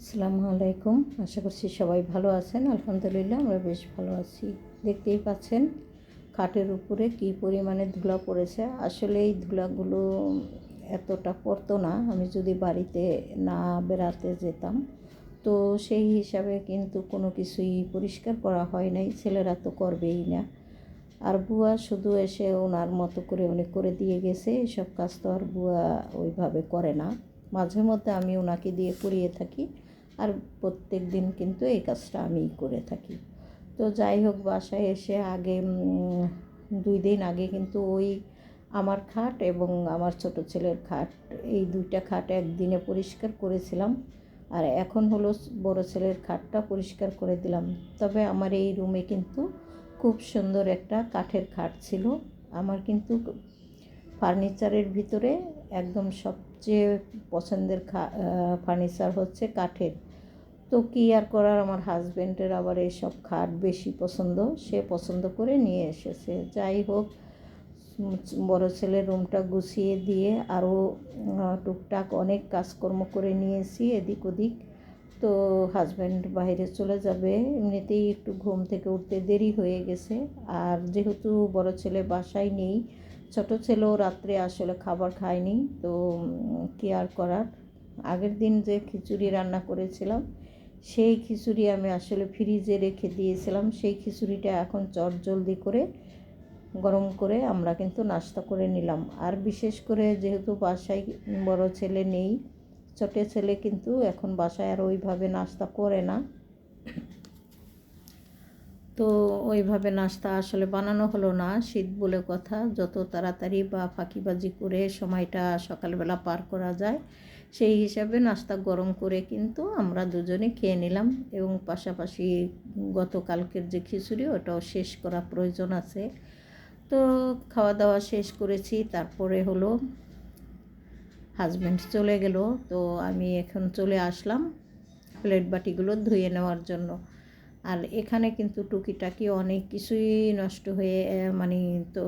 আসসালামু আলাইকুম। আশা করছি সবাই ভালো আছেন। আলহামদুলিল্লাহ আমরা বেশ ভালো আছি। দেখতেই পাচ্ছেন খাটের উপরে কি পরিমাণে ধুলা পড়েছে। আসলে এই ধুলাগুলো এতটা পড়তো না। আমি যদি বাড়িতে না বেড়াতে যেতাম, তো সেই হিসাবে কিন্তু কোনো কিছুই পরিষ্কার করা হয় নাই। ছেলেরা তো করবেই না। আর বুয়া শুধু এসে ওনার মতো করে উনি করে দিয়ে গেছে। এসব কাজ তো আর বুয়া ওইভাবে করে না। মাঝে মধ্যে আমি ওনাকে দিয়ে করিয়ে থাকি। আর প্রত্যেক দিন কিন্তু এই কাজটা আমিই করে থাকি। তো যাই হোক, বাসায় এসে আগে দুই দিন আগে কিন্তু ওই আমার খাট এবং আমার ছোট ছেলের খাট, এই দুইটা খাট একদিনে পরিষ্কার করেছিলাম। আর এখন হলো বড় ছেলের খাটটা পরিষ্কার করে দিলাম। তবে আমার এই রুমে কিন্তু খুব সুন্দর একটা কাঠের খাট ছিল। আমার কিন্তু ফার্নিচারের ভিতরে একদম সবচেয়ে পছন্দের ফার্নিচার হচ্ছে কাঠের। তো কী আর করার? আমার হাজব্যান্ডের আবার এইসব খাট বেশি পছন্দ। সে পছন্দ করে নিয়ে এসেছে। যাই হোক বড় ছেলের রুমটা গুছিয়ে দিয়ে আরও টুকটাক অনেক কাজকর্ম করে নিয়েছি এদিক ওদিক। তো হাজব্যান্ড বাইরে চলে যাবে। এমনিতেই একটু ঘুম থেকে উঠতে দেরি হয়ে গেছে। আর যেহেতু বড় ছেলে বাসায় নেই ছোট ছেলেও রাত্রে আসলে খাবার খায়নি, তো কী আর করার? আগের দিন যে খিচুড়ি রান্না করেছিলাম, সেই খিচুড়ি আমি আসলে ফ্রিজে রেখে দিয়েছিলাম। সেই খিচুড়িটা এখন চট জলদি করে, গরম করে আমরা কিন্তু নাস্তা করে নিলাম। আর বিশেষ করে যেহেতু বাসায় বড় ছেলে নেই, ছোটো ছেলে কিন্তু এখন বাসায় আর ওইভাবে নাস্তা করে না। তো ওইভাবে নাস্তা আসলে বানানো হলো না। শীত বলে কথা, যত তাড়াতাড়ি বা ফাঁকিবাজি করে সময়টা সকালবেলা পার করা যায়, সেই হিসাবে নাস্তা গরম করে কিন্তু আমরা দুজনে খেয়ে নিলাম এবং পাশাপাশি গতকালকের যে খিচুড়ি, ওটাও শেষ করা প্রয়োজন আছে। তো খাওয়া দাওয়া শেষ করেছি, তারপরে হলো হাজব্যান্ড চলে গেল, তো আমি এখন চলে আসলাম প্লেট বাটিগুলো ধুয়ে নেওয়ার জন্য। আর এখানে কিন্তু টুকিটাকি অনেক কিছুই নষ্ট হয়ে মানে তো,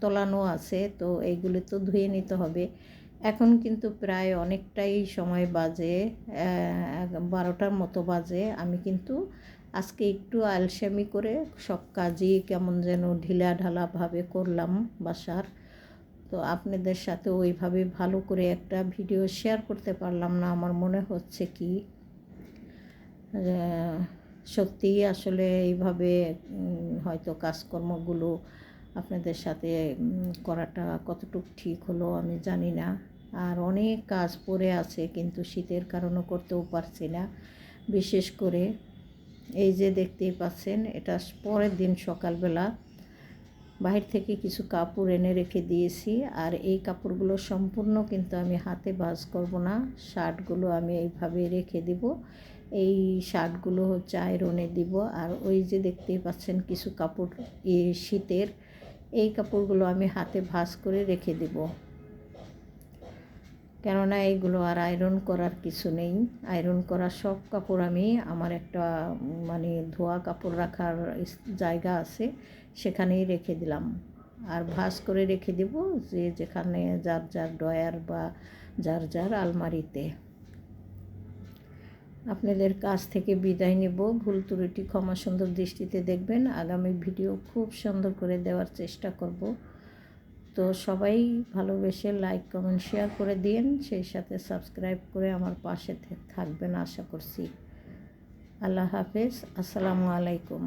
তোলানো আছে, তো এইগুলি তো ধুয়ে নিতে হবে। এখন কিন্তু প্রায় অনেকটাই সময় বাজে বারোটার মতো বাজে। আমি কিন্তু আজকে একটু আলসামি করে সব কাজই কেমন যেন ঢিলা ঢালাভাবে করলাম বাসার। তো আপনাদের সাথে ওইভাবে ভালো করে একটা ভিডিও শেয়ার করতে পারলাম না, আমার মনে হচ্ছে কি। সত্যিই আসলে এইভাবে হয়তো কাজকর্মগুলো আপনাদের সাথে করাটা কতটুকু ঠিক হলো আমি জানি না। আর অনেক কাজ পড়ে আছে কিন্তু শীতের কারণে করতেও পারছি না। বিশেষ করে এই যে দেখতেই পাচ্ছেন, এটা পরের দিন সকালবেলা বাহির থেকে কিছু কাপড় এনে রেখে দিয়েছি। আর এই কাপড়গুলো সম্পূর্ণ কিন্তু আমি হাতে বাজ করব না, শার্টগুলো আমি এইভাবে রেখে দিব। এই শার্টগুলো হচ্ছে আয়রনে দিব। আর ওই যে দেখতেই পাচ্ছেন কিছু কাপড় শীতের, এই কাপড়গুলো আমি হাতে ভাজ করে রেখে দেব। কেননা এইগুলো আর আয়রন করার কিছু নেই। আয়রন করার সব কাপড় আমি, আমার একটা মানে ধোয়া কাপড় রাখার জায়গা আছে, সেখানেই রেখে দিলাম। আর ভাস করে রেখে দেব যে যেখানে যার যার ডয়ার বা যার যার আলমারিতে। আপনাদের কাছ থেকে বিদায় নেব। ভুল ত্রুটি, ক্ষমা সুন্দর দৃষ্টিতে দেখবেন। আগামী ভিডিও খুব সুন্দর করে দেওয়ার চেষ্টা করব। তো সবাই ভালোবেসে লাইক, কমেন্ট, শেয়ার করে দিন। সেই সাথে সাবস্ক্রাইব করে আমার পাশে থাকবেন আশা করছি। আল্লাহ হাফেজ। আসসালামু আলাইকুম।